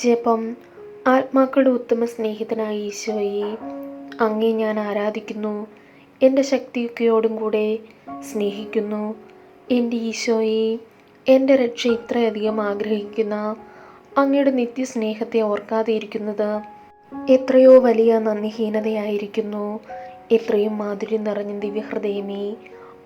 ജപം ആത്മാക്കളുടെ ഉത്തമ സ്നേഹിതനായ ഈശോയെ അങ്ങേ ഞാൻ ആരാധിക്കുന്നു. എന്റെ ശക്തിയൊക്കെയോടും കൂടെ സ്നേഹിക്കുന്നു. എന്റെ ഈശോയെ എന്റെ രക്ഷ ഇത്രയധികം ആഗ്രഹിക്കുന്ന അങ്ങയുടെ നിത്യസ്നേഹത്തെ ഓർക്കാതെ ഇരിക്കുന്നത് എത്രയോ വലിയ നന്ദിഹീനതയായിരിക്കുന്നു. എത്രയും മാധുര്യം നിറഞ്ഞ ദിവ്യഹൃദയമേ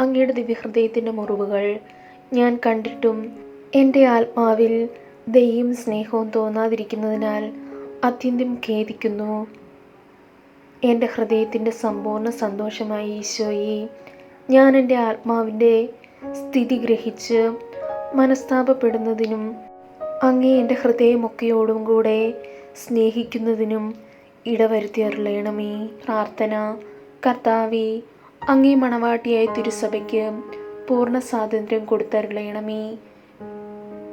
അങ്ങയുടെ ദിവ്യഹൃദയത്തിന്റെ മുറിവുകൾ ഞാൻ കണ്ടിട്ടും എന്റെ ആത്മാവിൽ ദയും സ്നേഹവും തോന്നാതിരിക്കുന്നതിനാൽ അത്യന്തം ഖേദിക്കുന്നു. എന്റെ ഹൃദയത്തിന്റെ സമ്പൂർണ സന്തോഷമായി ഈശോയി ഞാൻ എന്റെ ആത്മാവിന്റെ സ്ഥിതി ഗ്രഹിച്ച് മനസ്താപപ്പെടുന്നതിനും അങ്ങേ എന്റെ ഹൃദയമൊക്കെയോടും കൂടെ സ്നേഹിക്കുന്നതിനും ഇടവരുത്തി അരുളയണമേ പ്രാർത്ഥന കർത്താവെ അങ്ങേ മണവാട്ടിയായ തിരുസഭയ്ക്ക് പൂർണ സ്വാതന്ത്ര്യം കൊടുത്തരുളയണമേ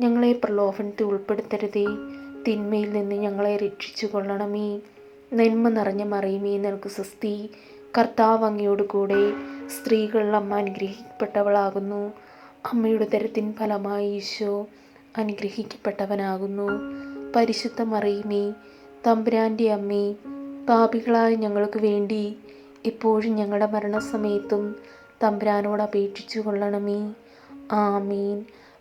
ഞങ്ങളെ പ്രലോഭനത്തിൽ ഉൾപ്പെടുത്തരുതേ. തിന്മയിൽ നിന്ന് ഞങ്ങളെ രക്ഷിച്ചു കൊള്ളണമേ. നന്മ നിറഞ്ഞ മറിയുമേ നിനക്ക് സ്വസ്തി. കർത്താവ് അങ്ങയോട് കൂടെ സ്ത്രീകളിൽ അമ്മ അനുഗ്രഹിക്കപ്പെട്ടവളാകുന്നു. അമ്മയുടെ തരത്തിൻ ഫലമായി ഈശോ അനുഗ്രഹിക്കപ്പെട്ടവനാകുന്നു. പരിശുദ്ധ മറിയുമേ തമ്പുരാന്റെ അമ്മേ പാപികളായ ഞങ്ങൾക്ക് വേണ്ടി ഇപ്പോഴും ഞങ്ങളുടെ മരണസമയത്തും തമ്പുരാനോട് അപേക്ഷിച്ചു കൊള്ളണമേ. ആമീൻ.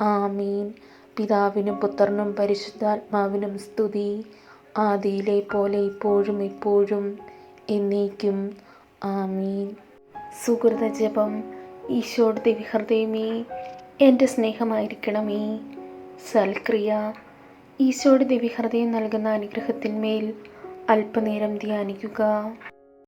ആമീൻ. പിതാവിനും പുത്രനും പരിശുദ്ധാത്മാവിനും സ്തുതി. ആദിയിലെ പോലെ ഇപ്പോഴും ഇപ്പോഴും എന്നേക്കും. ആമീൻ. സുഹൃത ജപം. ഈശോട് ദിവ്യഹൃദയമേ എന്റെ സ്നേഹമായിരിക്കണമേ. സൽക്രിയ. ഈശോട് ദിവ്യഹൃദയം നൽകുന്ന അനുഗ്രഹത്തിന്മേൽ അല്പനേരം ധ്യാനിക്കുക.